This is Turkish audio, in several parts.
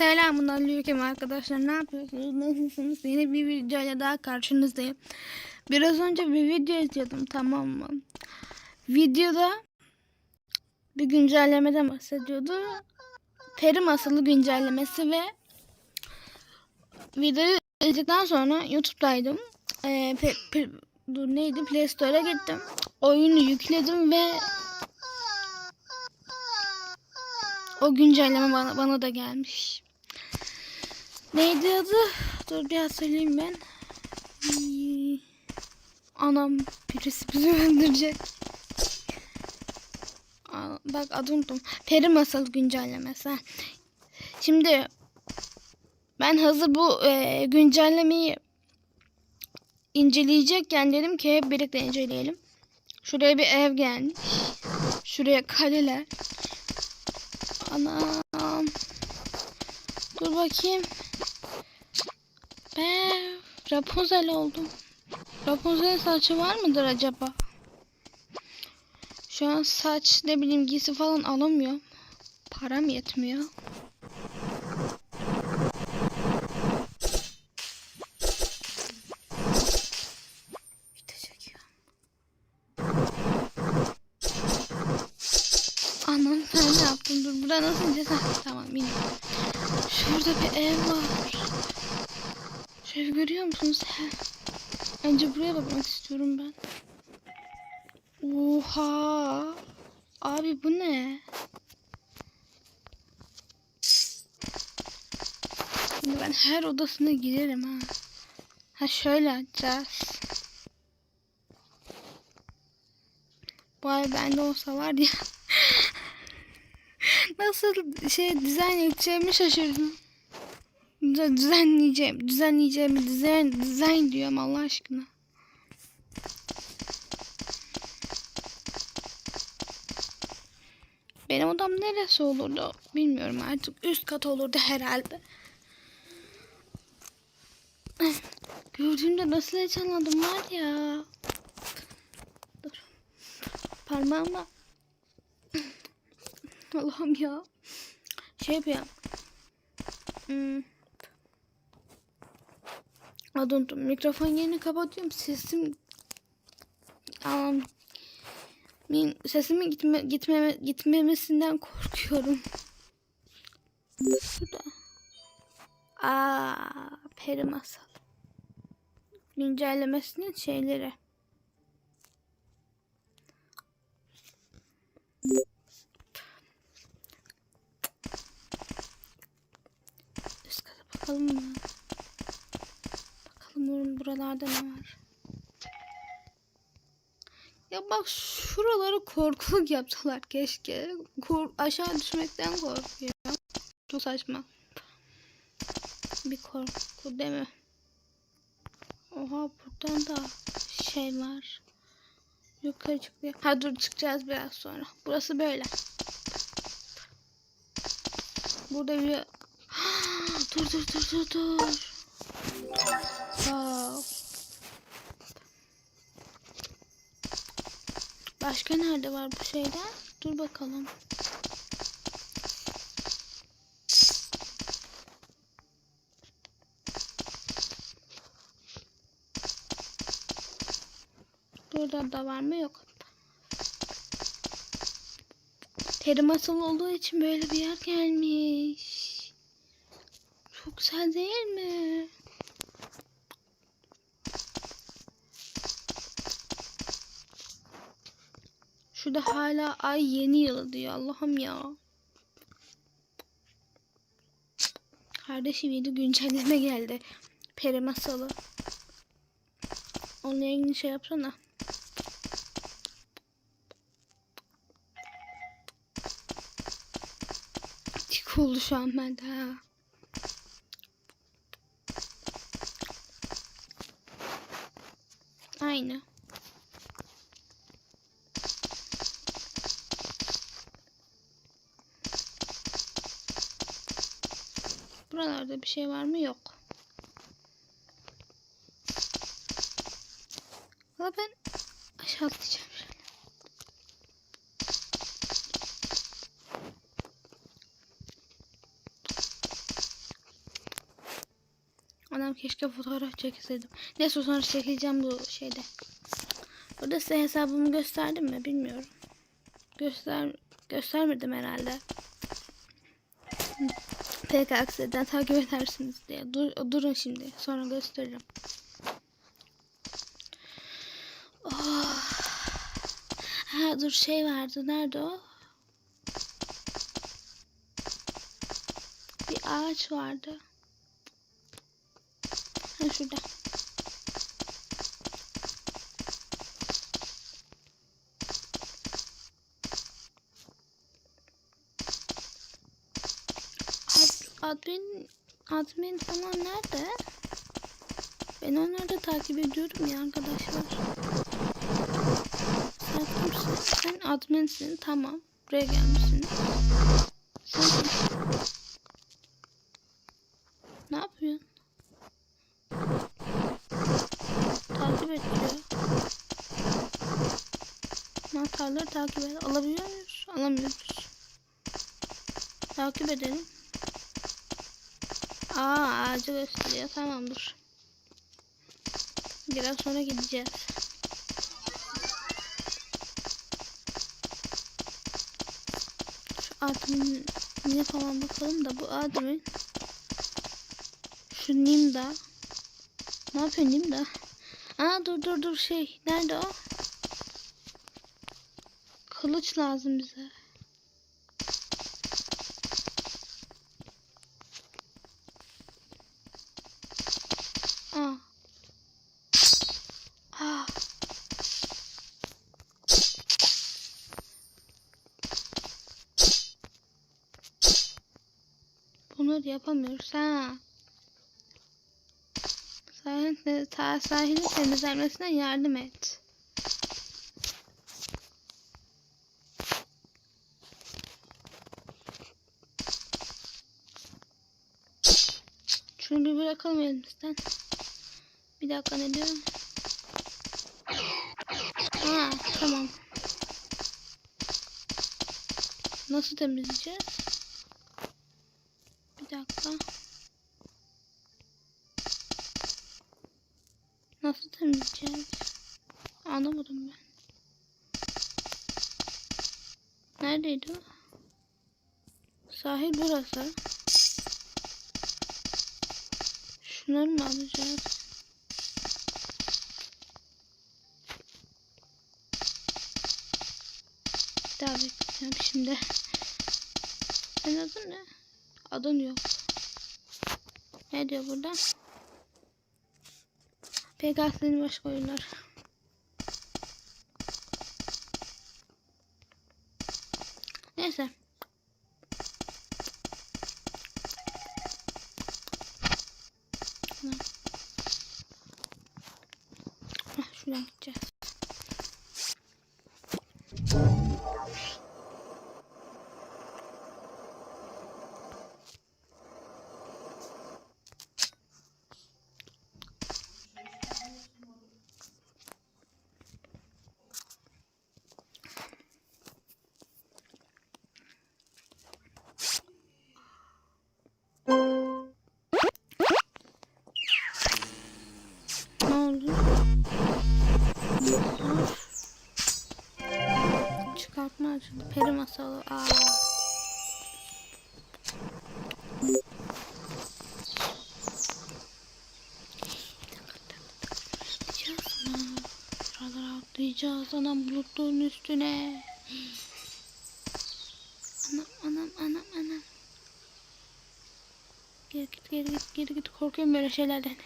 Selamun aleyküm arkadaşlar. Ne yapıyorsunuz? Nasılsınız? Yeni bir videoyla daha karşınızdayım. Biraz önce bir video izliyordum tamam mı? Videoda bir güncellemeden bahsediyordu. Peri masalı güncellemesi ve videoyu izledikten sonra YouTube'daydım. Ee, pe, pe- dur neydi? Play Store'a gittim. Oyunu yükledim ve o güncelleme bana, bana da gelmiş. Neydi adı? Dur biraz söyleyeyim ben. Anam birisi bizi öldürecek. Bak adı unuttum. Peri Masal güncellemesi. Şimdi ben hazır bu e, güncellemeyi inceleyecekken dedim ki hep birlikte inceleyelim. Şuraya bir ev gelmiş. Şuraya kaleler. Anam. Bakayım. Ben Rapunzel oldum. Rapunzel'in saçı var mıdır acaba? Şu an saç ne bileyim giysi falan alamıyorum. Param yetmiyor. Anam sen ne yaptın? Dur burada nasıl ineceğiz? Tamam in. Şurada bir ev var. Şu evi görüyor musunuz? Önce buraya bakmak istiyorum ben. Oha. Abi bu ne? Şimdi ben her odasına girerim ha. Ha şöyle açacağız. Vay bende olsa var ya. Nasıl şey dizayn edeceğimi şaşırdım. Düze- Düzenleyeceğim, düzenleyeceğimi dizayn, dizayn diyorum Allah aşkına. Benim odam neresi olurdu bilmiyorum artık üst kat olurdu herhalde. Gördüğümde nasıl heyecanlandım var ya. Dur. Parmağımla. Allah'ım ya. Şey yapayım. Hmm. Adı. Mikrofon yerini kapatıyorum. Sesim Am, min, sesimin gitme, gitmeme, gitmemesinden korkuyorum. Şurada. Aa, peri masal. Güncellemesinin şeyleri. Üst kata bakalım mı? Bakalım oğlum buralarda ne var? Ya bak şuraları korkuluk yapsalar keşke. Kork aşağı düşmekten korkuyorum. Çok saçma. Bir korku değil mi? Oha buradan da şey var. Yukarı çıkıyor. Ha dur çıkacağız biraz sonra. Burası böyle. Burada bir... dur dur dur dur dur. Wow. Başka nerede var bu şeyler? Dur bakalım. Burada da var mı? Yok. Peri masal olduğu için böyle bir yer gelmiş. Güzel değil mi? Şurada hala ay yeni yılı diyor. Allah'ım ya. Kardeşim yeni güncelleme geldi. Peri masalı. Onunla ilgili şey yapsana. Tik oldu şu an bende ha. Aynı. Buralarda bir şey var mı? Yok. Valla ben aşağı atlayacağım. şöyle. Anam keşke fotoğraf çekseydim. Neyse sonra çekeceğim bu şeyde. Burada size hesabımı gösterdim mi bilmiyorum. Göster göstermedim herhalde. PK Akseden takip edersiniz diye. Dur, durun şimdi. Sonra gösteririm. Oh. Ha dur şey vardı. Nerede o? Bir ağaç vardı. Ha şurada. Ad- Admin admin falan nerede? Ben onları da takip ediyorum ya arkadaşlar. Sen? Sen adminsin tamam. Buraya gelmişsin. Sen kimsin? Ne yapıyorsun? Takip et diyor. Mantarları takip et. Alabiliyor muyuz? Alamıyoruz. Takip edelim. Aa ağacı gösteriyor. Tamamdır. Biraz sonra gideceğiz. Şu admin'e falan bakalım da bu admin şu Nimda ne yapıyor Nimda? Aa dur dur dur şey nerede o? Kılıç lazım bize. Aa. Aa. Bunları yapamıyoruz ha. Sahil, sahilin temizlenmesine yardım et. Şunu bir bırakalım elimizden. Bir dakika ne diyor? Ha tamam. Nasıl temizleyeceğiz? Bir dakika. Nasıl temizleyeceğiz? Anlamadım ben. Neredeydi o? Sahil burası. Şunları mı alacağız? Daha bekleyeceğim şimdi. Senin adın ne? Adın yok. Ne diyor burada? Pegasus'un başka oyunlar. Neyse. Çıkartma açıldı. Peri masalı. Aa. Şuralara atlayacağız. Anam bulutların üstüne. Anam anam anam anam. Geri git geri git geri git. Korkuyorum böyle şeylerden.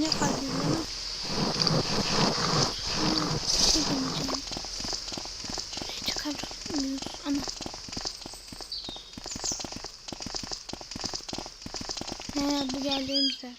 niye fark ediyorum? Şey deneyeceğim. Şuraya çıkarmıyoruz ama. He bu geldiğimizde.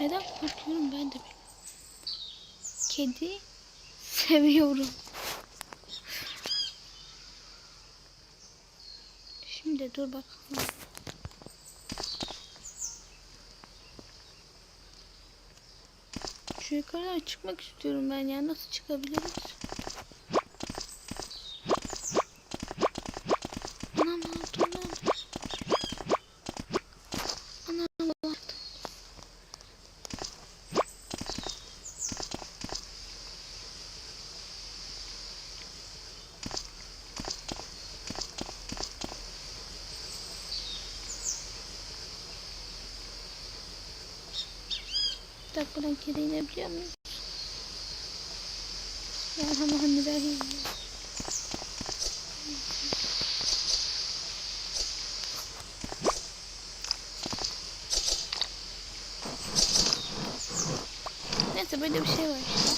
Neden korkuyorum ben de bilmiyorum. Kedi seviyorum. Şimdi dur bakalım. Şu yukarıdan çıkmak istiyorum ben ya. Nasıl çıkabiliriz? Anam altından. Anam altından. Bir dakika ben geri inebiliyor muyum? Bismillahirrahmanirrahim. Neyse böyle bir şey var işte.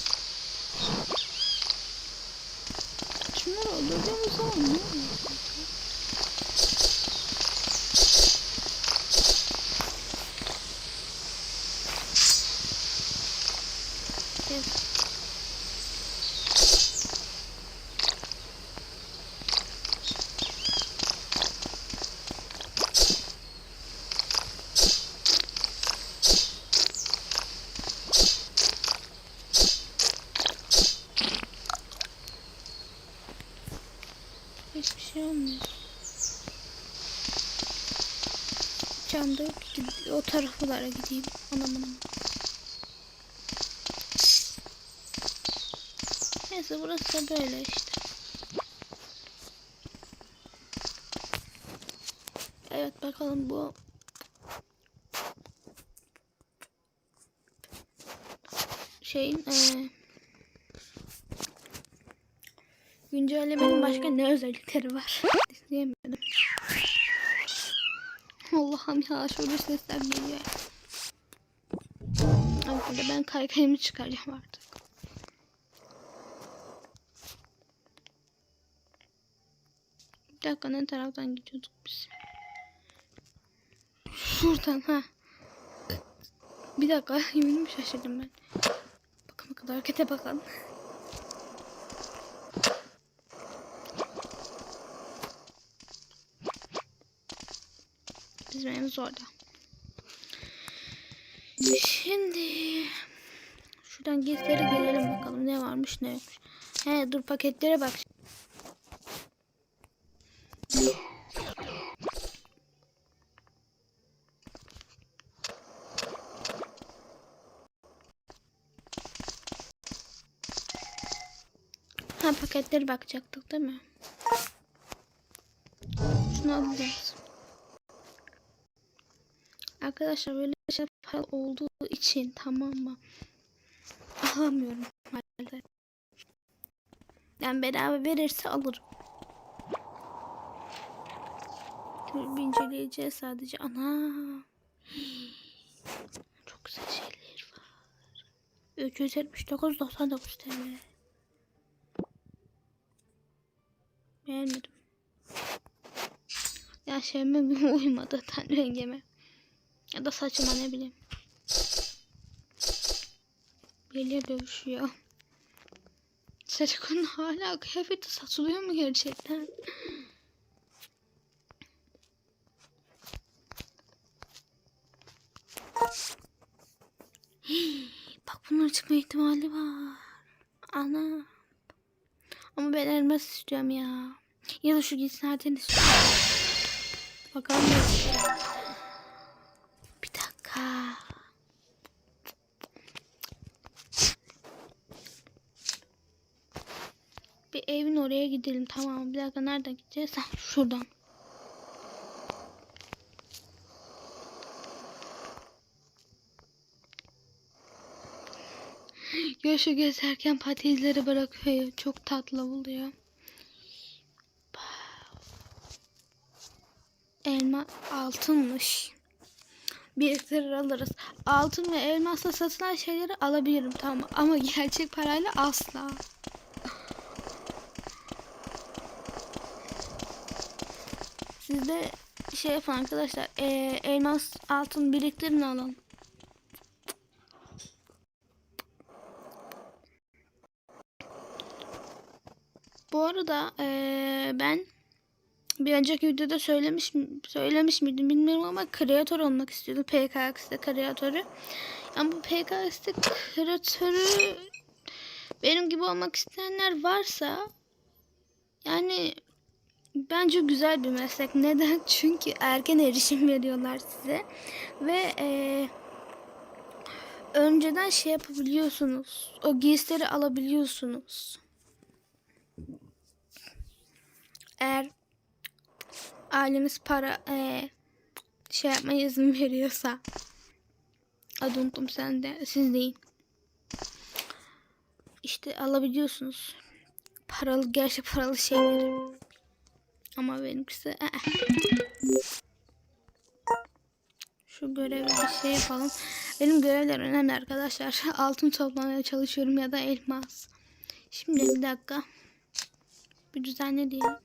Şunları öldürdüğümüz zaman ne oluyor? Evet. Hiçbir şey olmuyor. Camda yok. Gid- O taraflara gideyim. Anam. Neyse burası da böyle işte. Evet bakalım bu şeyin eee güncellemenin başka ne özellikleri var? Allah'ım ya şurada sesler geliyor. Arkada ben kaykayımı çıkaracağım artık. Bir dakika ne taraftan gidiyorduk biz? Şuradan ha. Bir dakika yönümü şaşırdım ben. Bakın bakın harekete bakın. Bizim evimiz orada. Şimdi şuradan gizleri gelelim bakalım ne varmış ne yokmuş. He dur paketlere bak. Ha paketleri bakacaktık değil mi? Şunu alacağız. Arkadaşlar böyle şey para olduğu için tamam mı? Alamıyorum maalesef. Yani bedava verirse alırım. Bir inceleyeceğiz sadece. Ana. Çok güzel şeyler var. 379.99 TL. Beğenmedim. Ya şeyime uymadı ten rengime. Ya da saçıma ne bileyim. Biriyle dövüşüyor. Serika'nın hala kıyafeti satılıyor mu gerçekten? Bak bunun çıkma ihtimali var. Ana. Ama ben elmas istiyorum ya. Ya da şu giysilerden istiyorum. Bakalım Bir evin oraya gidelim. Tamam bir dakika nereden gideceğiz? Ha, şuradan. Yaşı gezerken patizleri bırakıyor. Çok tatlı oluyor. Elma altınmış. Bir sıra alırız. Altın ve elmasla satılan şeyleri alabilirim tamam ama gerçek parayla asla. Siz de şey yapın arkadaşlar. eee, elmas altın biriktirin alın. Bu arada eee, ben bir önceki videoda söylemiş söylemiş miydim bilmiyorum ama kreatör olmak istiyordum. PKX'de kreatörü. Yani bu PKX'de kreatörü benim gibi olmak isteyenler varsa yani bence güzel bir meslek. Neden? Çünkü erken erişim veriyorlar size ve eee, önceden şey yapabiliyorsunuz. O giysileri alabiliyorsunuz. Eğer ailemiz para eee, şey yapmaya izin veriyorsa adı unuttum sen de siz değil. İşte alabiliyorsunuz. Paralı gerçi paralı şeyleri. Ama benimkisi eh. Şu görevi bir şey yapalım. Benim görevler önemli arkadaşlar. Altın toplamaya çalışıyorum ya da elmas. Şimdi bir dakika. Bir düzenle diyelim.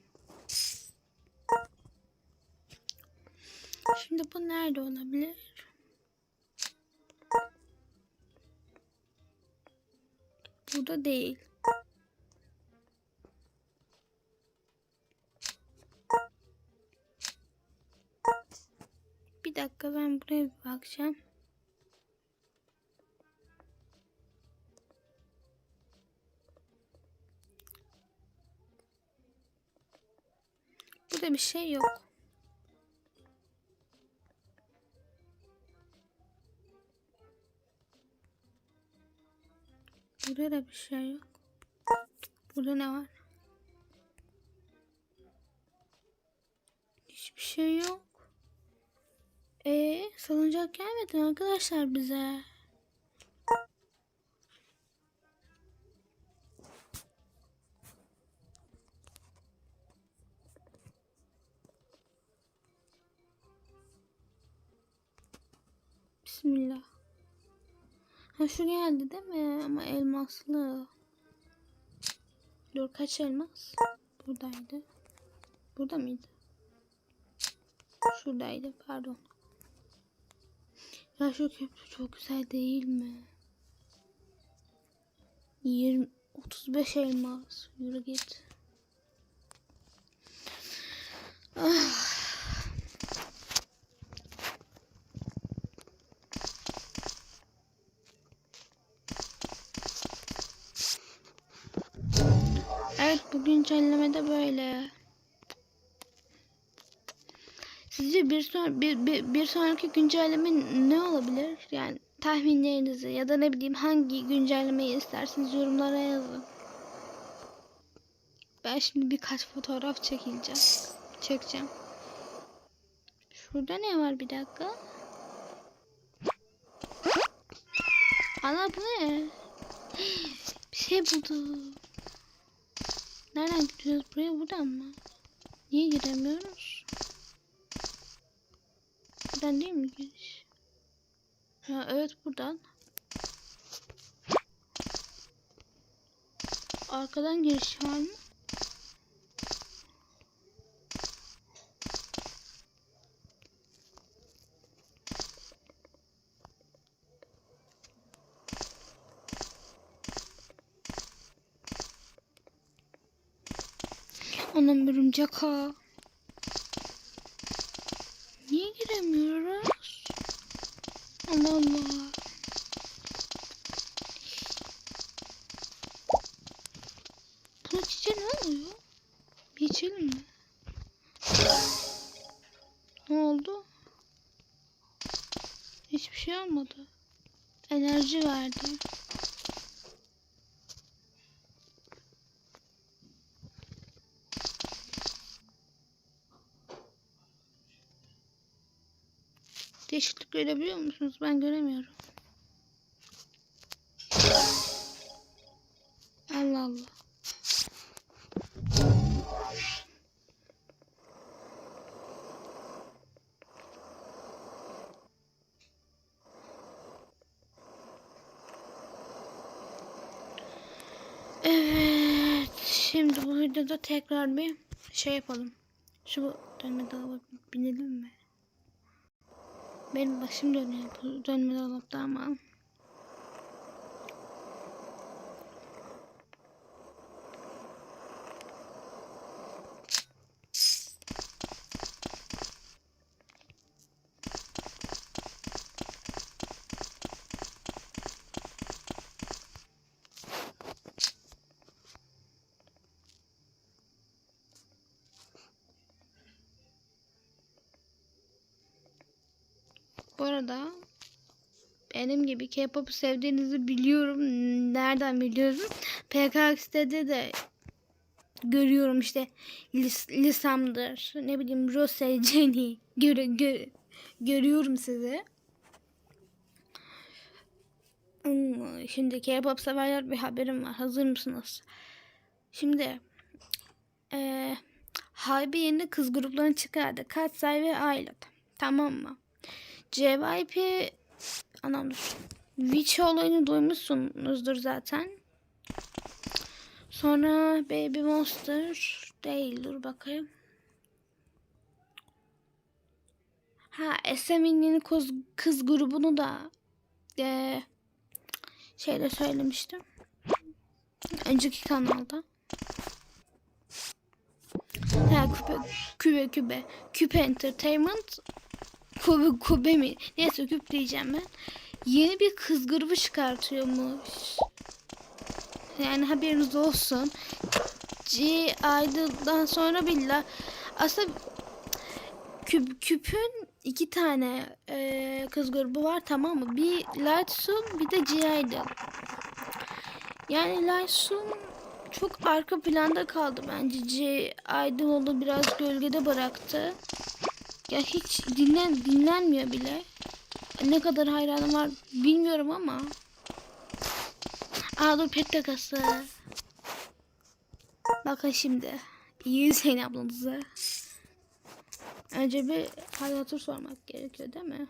Şimdi bu nerede olabilir? Burada değil. Dakika ben buraya bir bakacağım. Burada bir şey yok. Burada da bir şey yok. Burada ne var? Hiçbir şey yok. Ee, salıncak gelmedi arkadaşlar bize. Bismillah. Ha şu geldi değil mi? Ama elmaslı. Dur kaç elmas? Buradaydı. Burada mıydı? Şuradaydı pardon. Ya şu köprü çok güzel değil mi? 20 35 elmas. Yürü git. Ah. Evet bu güncellemede böyle. Sizce bir, son, bir, bir, bir sonraki güncelleme ne olabilir? Yani tahminlerinizi ya da ne bileyim hangi güncellemeyi isterseniz yorumlara yazın. Ben şimdi birkaç fotoğraf çekileceğim. Çekeceğim. Şurada ne var bir dakika? Ana bu ne? Bir şey buldum. Nereden gidiyoruz? Buraya buradan mı? Niye giremiyoruz? Buradan değil mi giriş? Ha, evet buradan. Arkadan giriş var mı? Anam örümcek ha. Niye giremiyoruz? Allah Allah. Buna çiçeğe ne oluyor? Bir içelim mi? Ne oldu? Hiçbir şey olmadı. Enerji verdi. Değişiklik görebiliyor musunuz? Ben göremiyorum. Allah. Evet. Şimdi bu videoda tekrar bir şey yapalım. Şu dönme dolaba binelim mi? Benim başım dönüyor bu dönme dolapta ama. Bu arada benim gibi K-pop sevdiğinizi biliyorum. Nereden biliyorum? PKX'de de görüyorum işte Lis Lisam'dır. Ne bileyim Rose, Jenny. Göre, gö- görüyorum sizi. Hmm, Şimdi K-pop severler bir haberim var. Hazır mısınız? Şimdi eee Hybe yeni kız gruplarını çıkardı. Katsay ve Ayla. Tamam mı? JYP anam dur. Witch olayını duymuşsunuzdur zaten. Sonra Baby Monster değil dur bakayım. Ha SM'in yeni kız, kız grubunu da eee şeyde söylemiştim. Önceki kanalda. Ha küpe küpe küpe küpe entertainment Kube, kube mi? Neyse küp diyeceğim ben. Yeni bir kız çıkartıyormuş. Yani haberiniz olsun. G Idol'dan sonra billah. Aslında küp, küpün iki tane e, kız grubu var tamam mı? Bir Lightsun bir de G Idol. Yani Lightsun çok arka planda kaldı bence. G Idol'u biraz gölgede bıraktı. Ya hiç dinlen dinlenmiyor bile. Ne kadar hayranım var bilmiyorum ama. Aa dur pet takası. Bakın şimdi. İyi Hüseyin ablanızı. Önce bir hal hatır sormak gerekiyor değil mi?